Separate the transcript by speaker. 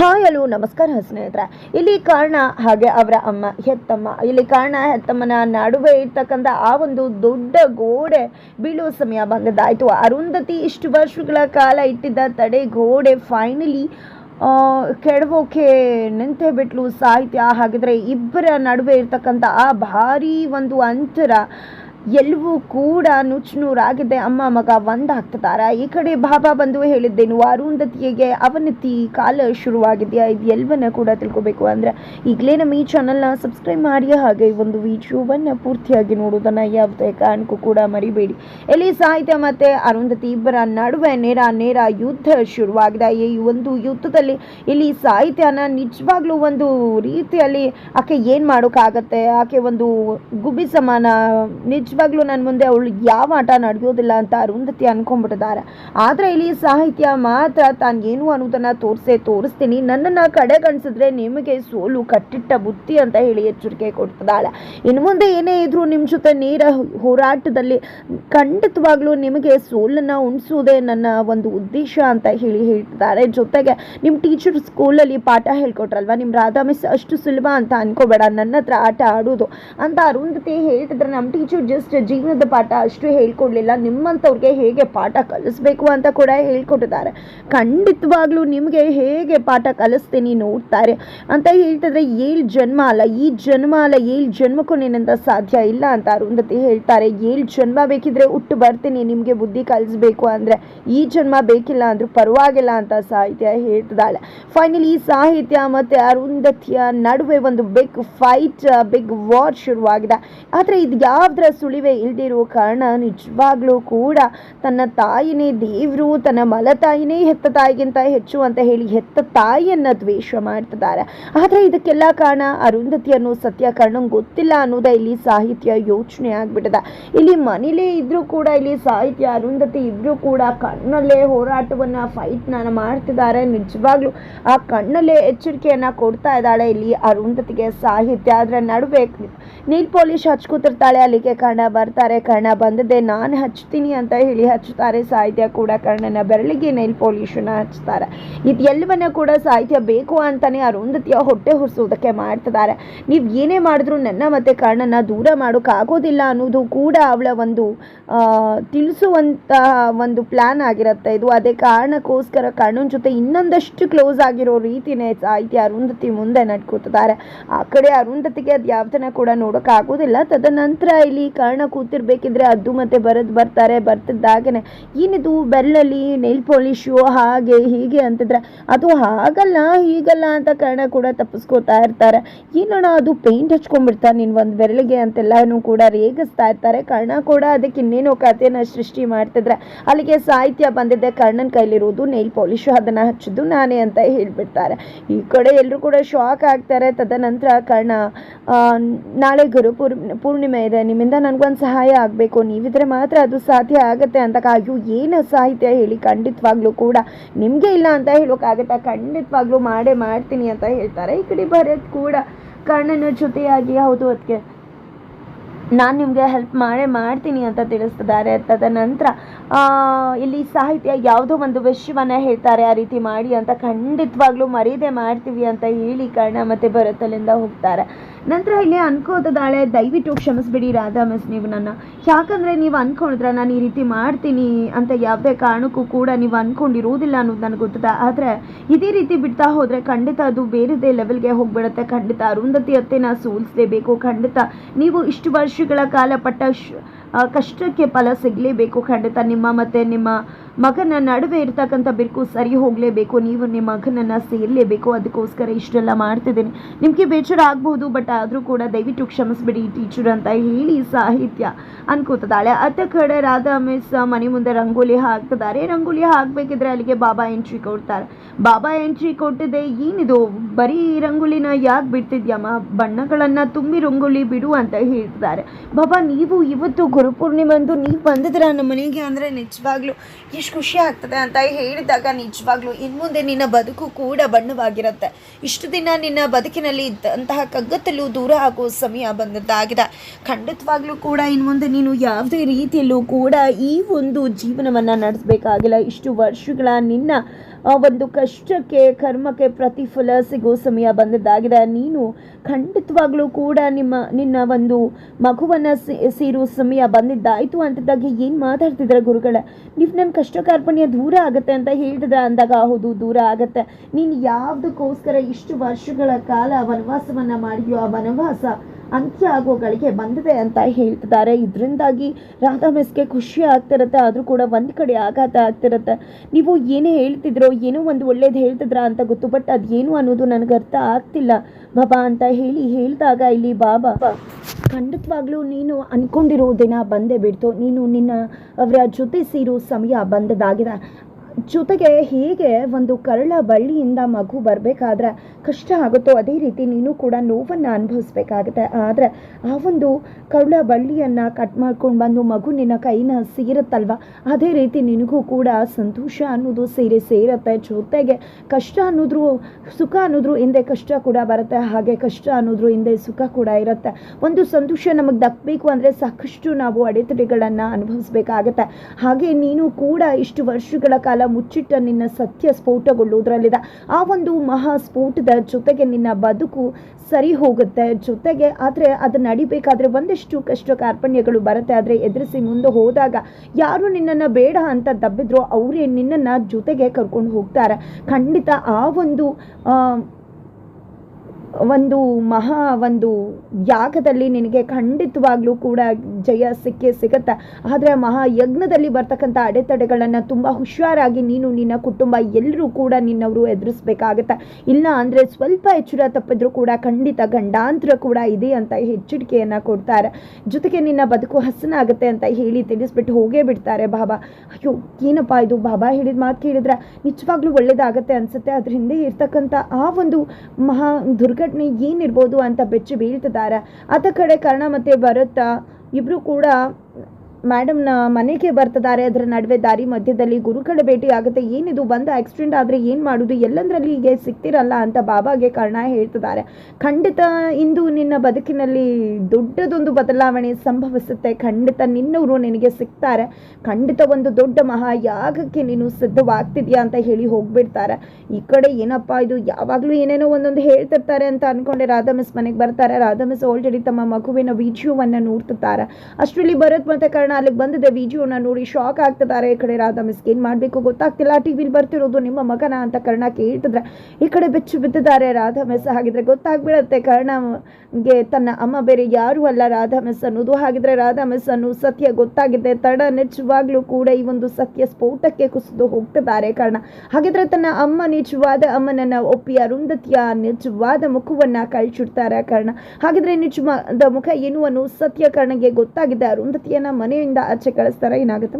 Speaker 1: Hi hello ನಮಸ್ಕಾರ ಸ್ನೇಹಿತರೆ. ಇಲ್ಲಿ ಕಾರಣ ಹಾಗೆ ಅವರ ಅಮ್ಮ ಹೆತ್ತಮ್ಮ. ಇಲ್ಲಿ ಕಾರಣ ಹೆತ್ತಮ್ಮನ ನಡುವೆ ಇರ್ತಕ್ಕಂಥ ಆ ಒಂದು ದೊಡ್ಡ ಗೋಡೆ ಬೀಳುವ ಸಮಯ ಬಂದದ್ದಾಯಿತು. ಅರುಂಧತಿ ಇಷ್ಟು ವರ್ಷಗಳ ಕಾಲ ಇಟ್ಟಿದ್ದ ತಡೆ ಗೋಡೆ ಫೈನಲಿ ಕೆಡವೋಕೆ ನಿಂತೇ ಬಿಟ್ಲು ಸಾಹಿತ್ಯ. ಹಾಗಿದ್ರೆ ಇಬ್ಬರ ನಡುವೆ ಇರ್ತಕ್ಕಂಥ ಆ ಭಾರಿ ಒಂದು ಅಂತರ ಎಲ್ಲವೂ ಕೂಡ ನುಚ್ಚುನೂರಾಗಿದೆ. ಅಮ್ಮ, ಮಗ ಒಂದಾಗ್ತಿದ್ದಾರೆ ಈ ಕಡೆ ಬಾಬಾ ಬಂದು ಹೇಳಿದ್ದೇನು? ಅರುಂಧತಿಗೆ ಅವನತಿ ಕಾಲ ಶುರುವಾಗಿದೆಯಾ? ಇದು ಎಲ್ಲವನ್ನ ಕೂಡ ತಿಳ್ಕೊಬೇಕು ಅಂದರೆ ಈಗಲೇ ನಮ್ಮ ಈ ಚಾನಲ್ನ ಸಬ್ಸ್ಕ್ರೈಬ್ ಮಾಡಿ, ಹಾಗೆ ಈ ಒಂದು ವಿಡಿಯೋವನ್ನು ಪೂರ್ತಿಯಾಗಿ ನೋಡೋದನ್ನು ಯಾವುದೇ ಕಾರಣಕ್ಕೂ ಕೂಡ ಮರಿಬೇಡಿ. ಎಲ್ಲಿ ಸಾಹಿತ್ಯ ಮತ್ತು ಅರುಂಧತಿ ಇಬ್ಬರ ನಡುವೆ ನೇರ ನೇರ ಯುದ್ಧ ಶುರುವಾಗಿದೆ. ಈ ಒಂದು ಯುದ್ಧದಲ್ಲಿ ಇಲ್ಲಿ ಸಾಹಿತ್ಯನ ನಿಜವಾಗ್ಲೂ ಒಂದು ರೀತಿಯಲ್ಲಿ ಆಕೆ ಏನು ಮಾಡೋಕ್ಕಾಗತ್ತೆ? ಆಕೆ ಒಂದು ಗುಬ್ಬಿ ಸಮಾನ ನಿಜವಾಗ್ಲೂ ನನ್ನ ಮುಂದೆ ಅವಳು ಯಾವ ಆಟ ನಡೆಯೋದಿಲ್ಲ ಅಂತ ಅರುಂಧತಿ ಅನ್ಕೊಂಡ್ಬಿಟ್ಟಿದ್ದಾರೆ. ಆದರೆ ಇಲ್ಲಿ ಸಾಹಿತ್ಯ ಮಾತ್ರ ತಾನು ಏನು ಅನ್ನೋದನ್ನ ತೋರಿಸೇ ತೋರಿಸ್ತೀನಿ. ನನ್ನನ್ನು ಕಡೆಗಣಿಸಿದ್ರೆ ನಿಮಗೆ ಸೋಲು ಕಟ್ಟಿಟ್ಟ ಬುತ್ತಿ ಅಂತ ಹೇಳಿ ಎಚ್ಚರಿಕೆ ಕೊಡ್ತಿದ್ದಾಳೆ. ಇನ್ನು ಮುಂದೆ ಏನೇ ಇದ್ರೂ ನಿಮ್ಮ ಜೊತೆ ನೇರ ಹೋರಾಟದಲ್ಲಿ ಖಂಡಿತವಾಗ್ಲೂ ನಿಮಗೆ ಸೋಲನ್ನು ಉಣಿಸೋದೇ ನನ್ನ ಒಂದು ಉದ್ದೇಶ ಅಂತ ಹೇಳಿ ಹೇಳ್ತಿದ್ದಾರೆ. ಜೊತೆಗೆ ನಿಮ್ಮ ಟೀಚರ್ ಸ್ಕೂಲಲ್ಲಿ ಪಾಠ ಹೇಳ್ಕೊಟ್ರಲ್ವಾ? ನಿಮ್ಮ ರಾಧಾ ಮಿಸ್ ಅಷ್ಟು ಸುಲಭ ಅಂತ ಅನ್ಕೋಬೇಡ. ನನ್ನ ಹತ್ರ ಆಟ ಆಡೋದು ಅಂತ ಅರುಂಧತಿ ಹೇಳ್ತಿದ್ರೆ ನಮ್ಮ ಟೀಚರ್ ಜಸ್ಟ್ ಜೀವನದ ಪಾಠ ಅಷ್ಟು ಹೇಳ್ಕೊಡ್ಲಿಲ್ಲ. ನಿಮ್ಮಂಥವ್ರಿಗೆ ಹೇಗೆ ಪಾಠ ಕಲಿಸ್ಬೇಕು ಅಂತ ಕೂಡ ಹೇಳ್ಕೊಟ್ಟಿದ್ದಾರೆ. ಖಂಡಿತವಾಗ್ಲೂ ನಿಮಗೆ ಹೇಗೆ ಪಾಠ ಕಲಿಸ್ತೀನಿ ನೋಡ್ತಾರೆ. ಅಂತ ಹೇಳ್ತಿದ್ರೆ ಏಳು ಜನ್ಮ ಅಲ್ಲ, ಈ ಜನ್ಮ ಅಲ್ಲ, ಏಳು ಜನ್ಮಕ್ಕೂ ನಿನ್ನಿಂದ ಸಾಧ್ಯ ಇಲ್ಲ ಅಂತ ಅರುಂಧತಿ ಹೇಳ್ತಾರೆ. ಏಳು ಜನ್ಮ ಬೇಕಿದ್ರೆ ಹುಟ್ಟು ಬರ್ತೀನಿ, ನಿಮಗೆ ಬುದ್ಧಿ ಕಲಿಸ್ಬೇಕು ಅಂದರೆ. ಈ ಜನ್ಮ ಬೇಕಿಲ್ಲ ಅಂದರೂ ಪರವಾಗಿಲ್ಲ ಅಂತ ಸಾಹಿತ್ಯ ಹೇಳ್ತಿದ್ದಾಳೆ. ಫೈನಲಿ ಈ ಸಾಹಿತ್ಯ ಮತ್ತು ಅರುಂಧತಿಯ ನಡುವೆ ಒಂದು ಬಿಗ್ ಫೈಟ್ ಬಿಗ್ ವಾರ್ ಶುರುವಾಗಿದೆ. ಆದರೆ ಇದು ಯಾವುದರ ಸುಳಿವೆ ಇಲ್ದಿರೋ ಕಾರಣ ನಿಜವಾಗ್ಲೂ ಕೂಡ ತನ್ನ ತಾಯಿನೇ ದೇವ್ರು, ತನ್ನ ಮಲ ತಾಯಿನೇ ಹೆತ್ತ ತಾಯಿಗಿಂತ ಹೆಚ್ಚು ಅಂತ ಹೇಳಿ ಹೆತ್ತ ತಾಯಿಯನ್ನ ದ್ವೇಷ ಮಾಡ್ತಿದ್ದಾರೆ. ಆದರೆ ಇದಕ್ಕೆಲ್ಲ ಕಾರಣ ಅರುಂಧತಿ ಅನ್ನೋ ಸತ್ಯ ಕಾರಣ ಗೊತ್ತಿಲ್ಲ ಅನ್ನೋದ ಇಲ್ಲಿ ಸಾಹಿತ್ಯ ಯೋಚನೆ ಆಗ್ಬಿಟ್ಟದ. ಇಲ್ಲಿ ಮನೇಲೇ ಇದ್ರು ಕೂಡ ಇಲ್ಲಿ ಸಾಹಿತ್ಯ, ಅರುಂಧತಿ ಇಬ್ರು ಕೂಡ ಕಣ್ಣಲ್ಲೇ ಹೋರಾಟವನ್ನ ಫೈಟ್ ಫೈಟ್ನ ಮಾಡ್ತಿದ್ದಾರೆ. ನಿಜವಾಗ್ಲೂ ಆ ಕಣ್ಣಲ್ಲೇ ಎಚ್ಚರಿಕೆಯನ್ನ ಕೊಡ್ತಾ ಇದ್ದಾಳೆ ಇಲ್ಲಿ ಅರುಂಧತಿಗೆ ಸಾಹಿತ್ಯ. ಅದರ ನಡುವೆ ನೀಲ್ ಪಾಲಿಶ್ ಹಚ್ಕೋತಿರ್ತಾಳೆ ಅಲ್ಲಿಗೆ ಕರ್ಣ ಬರ್ತಾರೆ ಕರ್ಣ ಬಂದದೆ ನಾನು ಹಚ್ತೀನಿ ಅಂತ ಹೇಳಿ ಹಚ್ಚುತ್ತಾರೆ. ಸಾಹಿತ್ಯ ಕೂಡ ಕರ್ಣನ ಬೆರಳಿಗೆ ನೈಲ್ ಪೊಲ್ಯೂಷನ್ ಹಚ್ತಾರೆ ಇದು ಎಲ್ಲವನ್ನ ಕೂಡ ಸಾಹಿತ್ಯ ಬೇಕು ಅಂತಾನೆ ಅರುಂಧತಿಯ ಹೊಟ್ಟೆ ಹುರಿಸೋದಕ್ಕೆ ಮಾಡ್ತಿದ್ದಾರೆ. ನೀವು ಏನೇ ಮಾಡಿದ್ರು ನನ್ನ ಮತ್ತೆ ಕರ್ಣನ ದೂರ ಮಾಡೋಕ್ಕಾಗೋದಿಲ್ಲ ಅನ್ನೋದು ಕೂಡ ಅವಳ ಒಂದು ತಿಳಿಸುವಂತಹ ಒಂದು ಪ್ಲಾನ್ ಆಗಿರುತ್ತೆ. ಇದು ಅದೇ ಕಾರಣಕ್ಕೋಸ್ಕರ ಕರ್ಣನ ಜೊತೆ ಇನ್ನೊಂದಷ್ಟು ಕ್ಲೋಸ್ ಆಗಿರೋ ರೀತಿನೇ ಸಾಹಿತ್ಯ ಅರುಂಧತಿ ಮುಂದೆ ನಡ್ಕೋತಿದ್ದಾರೆ. ಆ ಕಡೆ ಅರುಂಧತಿಗೆ ಅದು ಯಾವ್ದನ್ನ ಕೂಡ ನೋಡೋಕ್ಕಾಗೋದಿಲ್ಲ ತದನಂತರ ಇಲ್ಲಿ ಕರ್ಣ ಕೂತಿರ್ಬೇಕಿದ್ರೆ ಅದು ಮತ್ತೆ ಬರೆದು ಬರ್ತಾರೆ ಬರ್ತಿದ್ದಾಗೇನೆ ಏನಿದು ಬೆರಳಲ್ಲಿ ನೈಲ್ ಪಾಲಿಶು ಹಾಗೆ ಹೀಗೆ ಅಂತಿದ್ರೆ ಅದು ಹಾಗಲ್ಲ, ಹೀಗಲ್ಲ ಅಂತ ಕರ್ಣ ಕೂಡ ತಪ್ಪಿಸ್ಕೋತಾ ಇರ್ತಾರೆ. ಏನೋಣ ಅದು ಪೇಂಟ್ ಹಚ್ಕೊಂಡ್ಬಿಡ್ತಾರೆ ನೀನು ಒಂದು ಬೆರಳಿಗೆ ಅಂತೆಲ್ಲನೂ ಕೂಡ ರೇಗಿಸ್ತಾ ಇರ್ತಾರೆ. ಕರ್ಣ ಕೂಡ ಅದಕ್ಕೆ ಇನ್ನೇನೋ ಕಥೆನ ಸೃಷ್ಟಿ ಮಾಡ್ತಿದ್ರೆ ಅಲ್ಲಿಗೆ ಸಾಹಿತ್ಯ ಬಂದಿದ್ದೆ ಕರ್ಣನ ಕೈಲಿರೋದು ನೈಲ್ ಪಾಲಿಶು ಅದನ್ನ ಹಚ್ಚಿದ್ದು ನಾನೇ ಅಂತ ಹೇಳ್ಬಿಡ್ತಾರೆ. ಈ ಕಡೆ ಎಲ್ಲರೂ ಕೂಡ ಶಾಕ್ ಆಗ್ತಾರೆ. ತದನಂತರ ಕರ್ಣ ನಾಳೆ ಗುರು ಪೂರ್, ಪೂರ್ಣಿಮೆ ಇದೆ, ನಿಮ್ಮಿಂದ ನನಗೊಂದು ಸಹಾಯ ಆಗಬೇಕು. ನೀವಿದ್ರೆ ಮಾತ್ರ ಅದು ಸಾಧ್ಯ ಆಗುತ್ತೆ ಅಂತ ಅಯ್ಯೋ, ಏನು ಸಾಹಿತ್ಯ ಹೇಳಿ, ಖಂಡಿತವಾಗ್ಲೂ ಕೂಡ. ನಿಮಗೆ ಇಲ್ಲ ಅಂತ ಹೇಳೋಕ್ಕಾಗತ್ತಾ ಖಂಡಿತವಾಗ್ಲೂ ಮಾಡೇ ಮಾಡ್ತೀನಿ ಅಂತ ಹೇಳ್ತಾರೆ. ಈ ಕಡೆ ಭರತ್ ಕೂಡ ಕರ್ಣನ ಜೊತೆಯಾಗಿ, ಹೌದು, ಅದಕ್ಕೆ ನಾನು ನಿಮಗೆ ಹೆಲ್ಪ್ ಮಾಡೇ ಮಾಡ್ತೀನಿ ಅಂತ ತಿಳಿಸ್ತಿದ್ದಾರೆ ತದನಂತರ ಇಲ್ಲಿ ಸಾಹಿತ್ಯ ಯಾವುದೋ ಒಂದು ವಿಷಯವನ್ನು ಹೇಳ್ತಾರೆ ಆ ರೀತಿ ಮಾಡಿ ಅಂತ ಖಂಡಿತವಾಗ್ಲೂ ಮರೀದೆ ಮಾಡ್ತೀವಿ ಅಂತ ಹೇಳಿ ಕಾರಣ ಮತ್ತು ಭರತಲ್ಲಿಂದ ಹೋಗ್ತಾರೆ. ನಂತರ ಇಲ್ಲಿ ಅನ್ಕೋತದಾಳೆ, ದಯವಿಟ್ಟು ಕ್ಷಮಿಸ್ಬಿಡಿ ರಾಧಾ ಮಿಸ್ ನೀವು ನನ್ನ ಯಾಕಂದರೆ ನೀವು ಅನ್ಕೊಂಡಿದ್ರ ನಾನು ಈ ರೀತಿ ಮಾಡ್ತೀನಿ ಅಂತ ಯಾವುದೇ ಕಾರಣಕ್ಕೂ ಕೂಡ ನೀವು ಅನ್ಕೊಂಡಿರೋದಿಲ್ಲ ಅನ್ನೋದು ನನಗೆ ಗೊತ್ತಿದೆ ಆದರೆ ಇದೇ ರೀತಿ ಬಿಡ್ತಾ ಹೋದರೆ ಖಂಡಿತ ಅದು ಬೇರೆದೇ ಲೆವೆಲ್ಗೆ ಹೋಗ್ಬಿಡುತ್ತೆ. ಖಂಡಿತ ಅರುಂಧತಿ ಅತ್ತೆನ ಸೋಲಿಸಲೇಬೇಕು. ಖಂಡಿತ ನೀವು ಇಷ್ಟು ವರ್ಷಗಳ ಕಾಲ ಪಟ್ಟ ಕಷ್ಟಕ್ಕೆ ಫಲ ಸಿಗಲೇಬೇಕು. ಖಂಡಿತ ನಿಮ್ಮ ಮತ್ತು ನಿಮ್ಮ ಮಗನ ನಡುವೆ ಇರ್ತಕ್ಕಂಥ ಬಿರುಕು ಸರಿ ಹೋಗಲೇಬೇಕು. ನೀವು ನಿಮ್ಮ ಮಗನನ್ನು ಸೇರಲೇಬೇಕು. ಅದಕ್ಕೋಸ್ಕರ ಇಷ್ಟೆಲ್ಲ ಮಾಡ್ತಿದ್ದೀನಿ. ನಿಮಗೆ ಬೇಜಾರು ಆಗ್ಬೋದು ಬಟ್ ಆದರೂ ಕೂಡ ದಯವಿಟ್ಟು ಕ್ಷಮಿಸ್ಬಿಡಿ ಟೀಚರ್ ಅಂತ ಹೇಳಿ ಸಾಹಿತ್ಯ ಅನ್ಕೋತಿದ್ದಾಳೆ. ಅತ್ತ ಕಡೆ ರಾಧಾ ಮಿಸ್ ಮನೆ ಮುಂದೆ ರಂಗೋಲಿ ಹಾಕ್ತಿದ್ದಾರೆ. ರಂಗೋಲಿ ಹಾಕಬೇಕಿದ್ರೆ ಅಲ್ಲಿಗೆ ಬಾಬಾ ಎಂಟ್ರಿ ಕೊಡ್ತಾರೆ. ಬಾಬಾ ಎಂಟ್ರಿ ಕೊಟ್ಟಿದೆ ಏನಿದು? ಬರೀ ರಂಗೋಲಿನ ಯಾಕೆ ಬಿಡ್ತಿದ್ಯಮ್ಮ? ಬಣ್ಣಗಳನ್ನು ತುಂಬಿ ರಂಗೋಲಿ ಬಿಡು ಅಂತ ಹೇಳ್ತಿದ್ದಾರೆ. ಬಾಬಾ, ನೀವು ಇವತ್ತು ಗುರುಪೂರ್ಣಿಮೆ ಅಂದು ನೀವು ಬಂದಿದ್ದೀರಾ ನಮ್ಮ ಮನೆಗೆ ಅಂದರೆ ನಿಜವಾಗ್ಲೂ ಎಷ್ಟು ಖುಷಿ ಆಗ್ತದೆ ಅಂತ ಹೇಳಿದಾಗ ನಿಜವಾಗ್ಲೂ ಇನ್ಮುಂದೆ ನಿನ್ನ ಬದುಕು ಕೂಡ ಬಣ್ಣವಾಗಿರುತ್ತೆ. ಇಷ್ಟು ದಿನ ನಿನ್ನ ಬದುಕಿನಲ್ಲಿ ಇದ್ದಂತಹ ಕಗ್ಗತ್ತಲು ದೂರ ಆಗೋ ಸಮಯ ಬಂದದ್ದಾಗಿದೆ. ಖಂಡಿತವಾಗ್ಲೂ ಕೂಡ ಇನ್ನು ಮುಂದೆ ನೀನು ಯಾವುದೇ ರೀತಿಯಲ್ಲೂ ಕೂಡ ಈ ಒಂದು ಜೀವನವನ್ನು ನಡೆಸಬೇಕಾಗಿಲ್ಲ. ಇಷ್ಟು ವರ್ಷಗಳ ನಿನ್ನ ಒಂದು ಕಷ್ಟಕ್ಕೆ, ಕರ್ಮಕ್ಕೆ ಪ್ರತಿಫಲ ಸಿಗೋ ಸಮಯ ಬಂದದ್ದಾಗಿದೆ. ನೀನು ಖಂಡಿತವಾಗ್ಲೂ ಕೂಡ ನಿಮ್ಮ, ನಿನ್ನ ಒಂದು ಮಗುವನ್ನು ಸೇರುವ ಸಮಯ ಬಂದಿದ್ದಾಯಿತು ಅಂತಿದ್ದಾಗ ಏನು ಮಾತಾಡ್ತಿದ್ರ ಗುರುಗಳೇ? ನೀವು ನನ್ನ ಕಷ್ಟ ಕಾರ್ಪಣ್ಯ ದೂರ ಆಗುತ್ತೆ ಅಂತ ಹೇಳಿದ್ರ ಅಂದಾಗ, ಹೌದು, ದೂರ ಆಗುತ್ತೆ. ನೀನು ಯಾವುದಕ್ಕೋಸ್ಕರ ಇಷ್ಟು ವರ್ಷಗಳ ಕಾಲ ವನವಾಸವನ್ನು ಮಾಡಿದ್ಯೋ ಆ ವನವಾಸ? ಅಂತ್ಯ ಆಗೋ ಗಳಿಗೆ ಬಂದಿದೆ ಅಂತ ಹೇಳ್ತಿದ್ದಾರೆ. ಇದರಿಂದಾಗಿ ರಾಧಾ ಮಿಸ್ಗೆ ಖುಷಿ ಆಗ್ತಿರುತ್ತೆ, ಆದರೂ ಕೂಡ ಒಂದು ಕಡೆ ಆಘಾತ ಆಗ್ತಿರುತ್ತೆ. ನೀವು ಏನೇ ಹೇಳ್ತಿದ್ರೋ, ಏನೋ ಒಂದು ಒಳ್ಳೇದು ಹೇಳ್ತಿದ್ರ ಅಂತ ಗೊತ್ತು, ಬಟ್ ಅದೇನು ಅನ್ನೋದು ನನಗೆ ಅರ್ಥ ಆಗ್ತಿಲ್ಲ. ಬಾಬಾ ಅಂತ ಹೇಳಿ ಹೇಳಿದಾಗ ಇಲ್ಲಿ ಬಾಬಾ, ಖಂಡಿತವಾಗ್ಲೂ ನೀನು ಅನ್ಕೊಂಡಿರೋ ದಿನ ಬಂದೇ ಬಿಡ್ತು. ನೀನು ನಿನ್ನ ಅವರ ಜೊತೆ ಸೇರೋ ಸಮಯ ಬಂದದಾಗಿದೆ. ಜೊತೆಗೆ ಹೇಗೆ ಒಂದು ಕರಳ ಬಳ್ಳಿಯಿಂದ ಮಗು ಬರಬೇಕಾದ್ರೆ ಕಷ್ಟ ಆಗುತ್ತೋ ಅದೇ ರೀತಿ ನೀನು ಕೂಡ ನೋವನ್ನು ಅನುಭವಿಸ್ಬೇಕಾಗುತ್ತೆ. ಆದರೆ ಆ ಒಂದು ಕರಳ ಬಳ್ಳಿಯನ್ನು ಕಟ್ ಮಾಡ್ಕೊಂಡು ಬಂದು ಮಗು ನಿನ್ನ ಕೈನ ಸೇರುತ್ತಲ್ವ? ಅದೇ ರೀತಿ ನಿನಗೂ ಕೂಡ ಸಂತೋಷ ಅನ್ನೋದು ಸೇರಿ ಸೇರುತ್ತೆ. ಜೊತೆಗೆ ಕಷ್ಟ ಅನ್ನೋದ್ರು ಸುಖ ಅನ್ನೋದ್ರು ಹಿಂದೆ ಕಷ್ಟ ಕೂಡ ಬರುತ್ತೆ. ಹಾಗೆ ಕಷ್ಟ ಅನ್ನೋದ್ರು ಹಿಂದೆ ಸುಖ ಕೂಡ ಇರುತ್ತೆ. ಒಂದು ಸಂತೋಷ ನಮಗೆ ದಕ್ಕಬೇಕು ಅಂದರೆ ಸಾಕಷ್ಟು ನಾವು ಅಡೆತಡೆಗಳನ್ನು ಅನುಭವಿಸ್ಬೇಕಾಗತ್ತೆ. ಹಾಗೆ ನೀನು ಕೂಡ ಇಷ್ಟು ವರ್ಷಗಳ ಕಾಲ ಮುಚ್ಚಿಟ್ಟ ನಿನ್ನ ಸತ್ಯ ಸ್ಫೋಟಗೊಳ್ಳುವುದರಲ್ಲಿದೆ. ಆ ಒಂದು ಮಹಾ ಸ್ಫೋಟದ ಜೊತೆಗೆ ನಿನ್ನ ಬದುಕು ಸರಿ ಹೋಗುತ್ತೆ. ಜೊತೆಗೆ ಆದರೆ ಅದು ನಡಿಬೇಕಾದ್ರೆ ಒಂದಷ್ಟು ಕಷ್ಟ ಕಾರ್ಪಣ್ಯಗಳು ಬರುತ್ತೆ. ಆದರೆ ಎದುರಿಸಿ ಮುಂದೆ ಹೋದಾಗ ಯಾರು ನಿನ್ನನ್ನು ಬೇಡ ಅಂತ ದಬ್ಬಿದ್ರು ಅವರೇ ನಿನ್ನನ್ನು ಜೊತೆಗೆ ಕರ್ಕೊಂಡು ಹೋಗ್ತಾರೆ. ಖಂಡಿತ ಆ ಒಂದು ಒಂದು ಮಹಾ ಒಂದು ಯಾಗದಲ್ಲಿ ನಿನಗೆ ಖಂಡಿತವಾಗ್ಲೂ ಕೂಡ ಜಯ ಸಿಕ್ಕೇ ಸಿಗತ್ತೆ. ಆದರೆ ಮಹಾ ಯಜ್ಞದಲ್ಲಿ ಬರ್ತಕ್ಕಂಥ ಅಡೆತಡೆಗಳನ್ನು ತುಂಬ ಹುಷಾರಾಗಿ ನೀನು ನಿನ್ನ ಕುಟುಂಬ ಎಲ್ಲರೂ ಕೂಡ ನಿನ್ನವರು ಎದುರಿಸ್ಬೇಕಾಗತ್ತೆ. ಇಲ್ಲ ಅಂದರೆ ಸ್ವಲ್ಪ ಎಚ್ಚರ ತಪ್ಪಿದ್ರೂ ಕೂಡ ಖಂಡಿತ ಗಂಡಾಂತರ ಕೂಡ ಇದೆ ಅಂತ ಎಚ್ಚರಿಕೆಯನ್ನು ಕೊಡ್ತಾರೆ. ಜೊತೆಗೆ ನಿನ್ನ ಬದುಕು ಹಸನಾಗುತ್ತೆ ಅಂತ ಹೇಳಿ ತಿಳಿಸ್ಬಿಟ್ಟು ಹೋಗೇ ಬಿಡ್ತಾರೆ ಬಾಬಾ. ಅಯ್ಯೋ, ಏನಪ್ಪ ಇದು? ಬಾಬಾ ಹೇಳಿದ ಮಾತು ಕೇಳಿದ್ರೆ ನಿಜವಾಗ್ಲೂ ಒಳ್ಳೇದಾಗತ್ತೆ ಅನಿಸುತ್ತೆ. ಅದ್ರ ಹಿಂದೆ ಇರ್ತಕ್ಕಂಥ ಆ ಒಂದು ಮಹಾ ದುರ್ಘಟನೆ ಏನಿರ್ಬೋದು ಅಂತ ಬೆಚ್ಚಿ ಬೀಳ್ತಿದ್ದಾರೆ. ಆತ ಕಡೆ ಕರ್ಣ ಮತ್ತೆ ಭರತ ಇಬ್ಬರು ಕೂಡ ಮೇಡಮ್ನ ಮನೆಗೆ ಬರ್ತಿದ್ದಾರೆ. ಅದರ ನಡುವೆ ದಾರಿ ಮಧ್ಯದಲ್ಲಿ ಗುರುಗಳ ಭೇಟಿ ಆಗುತ್ತೆ ಏನಿದು? ಬಂದು ಆಕ್ಸಿಡೆಂಟ್ ಆದರೆ ಏನು ಮಾಡೋದು? ಎಲ್ಲಂದ್ರಲ್ಲಿ ಹೀಗೆ ಸಿಗ್ತಿರಲ್ಲ ಅಂತ ಬಾಬಾಗೆ ಕರ್ಣ ಹೇಳ್ತಿದ್ದಾರೆ. ಖಂಡಿತ ಇಂದು ನಿನ್ನ ಬದುಕಿನಲ್ಲಿ ದೊಡ್ಡದೊಂದು ಬದಲಾವಣೆ ಸಂಭವಿಸುತ್ತೆ. ಖಂಡಿತ ನಿನ್ನವರು ನಿನಗೆ ಸಿಗ್ತಾರೆ. ಖಂಡಿತ ಒಂದು ದೊಡ್ಡ ಮಹಾಯಾಗಕ್ಕೆ ನೀನು ಸಿದ್ಧವಾಗ್ತಿದ್ಯಾ ಅಂತ ಹೇಳಿ ಹೋಗ್ಬಿಡ್ತಾರೆ. ಈ ಕಡೆ ಏನಪ್ಪ ಇದು? ಯಾವಾಗಲೂ ಏನೇನೋ ಒಂದೊಂದು ಹೇಳ್ತಿರ್ತಾರೆ ಅಂತ ಅಂದ್ಕೊಂಡೆ ರಾಧಾ ಮಿಸ್ ಮನೆಗೆ ಬರ್ತಾರೆ. ರಾಧಾ ಮಿಸ್ ಆಲ್ರೆಡಿ ತಮ್ಮ ಮಗುವಿನ ವಿಡಿಯೋವನ್ನು ನೋಡ್ತಿರ್ತಾರೆ. ಅಷ್ಟರಲ್ಲಿ ಭರತ್ ಮತ್ತು ಕರ್ಣ ಅಲ್ಲಿಗೆ ಬಂದಿದೆ. ವಿಡಿಯೋನ ನೋಡಿ ಶಾಕ್ ಆಗ್ತಿದ್ದಾರೆ. ಈ ಕಡೆ ರಾಧಾ ಮಿಸ್ಗೆ ಏನು ಮಾಡಬೇಕು ಗೊತ್ತಾಗ್ತಿಲ್ಲ. ಟಿವಿಲಿ ಬರ್ತಿರೋದು ನಿಮ್ಮ ಮಗನ ಅಂತ ಕರ್ಣ ಕೇಳ್ತಿದ್ರೆ ಈ ಕಡೆ ಬೆಚ್ಚು ಬಿದ್ದಿದ್ದಾರೆ ರಾಧಾ ಮಿಸ್ ಹಾಗಿದ್ರೆ ಗೊತ್ತಾಗ್ಬಿಡತ್ತೆ. ಕರ್ಣಗೆ ತನ್ನ ಅಮ್ಮ ಬೇರೆ ಯಾರೂ ಅಲ್ಲ ರಾಧಾ ಮಿಸ್ ಅನ್ನೋದು. ಹಾಗಿದ್ರೆ ರಾಧಾ ಮಿಸ್ ಅನ್ನೋ ಸತ್ಯ ಗೊತ್ತಾಗಿದೆ. ತಡ ನಿಜವಾಗ್ಲೂ ಕೂಡ ಈ ಒಂದು ಸತ್ಯ ಸ್ಫೋಟಕ್ಕೆ ಕುಸಿದು ಹೋಗ್ತಿದ್ದಾರೆ ಕರ್ಣ. ಹಾಗಿದ್ರೆ ತನ್ನ ಅಮ್ಮ ನಿಜವಾದ ಅಮ್ಮನನ್ನ ಒಪ್ಪಿ ಅರುಂಧತಿಯ ನಿಜವಾದ ಮುಖವನ್ನ ಕಳ್ಚಿಡ್ತಾರೆ ಕರ್ಣ. ಹಾಗಿದ್ರೆ ನಿಜವಾದ ಮುಖ ಏನು ಅನ್ನೋ ಸತ್ಯ ಕರ್ಣಗೆ ಗೊತ್ತಾಗಿದೆ. ಅರುಂಧತಿಯನ್ನ ಮನೆಯಿಂದ ಆಚೆ ಕಳಿಸ್ತಾರೆ ಏನಾಗುತ್ತೆ?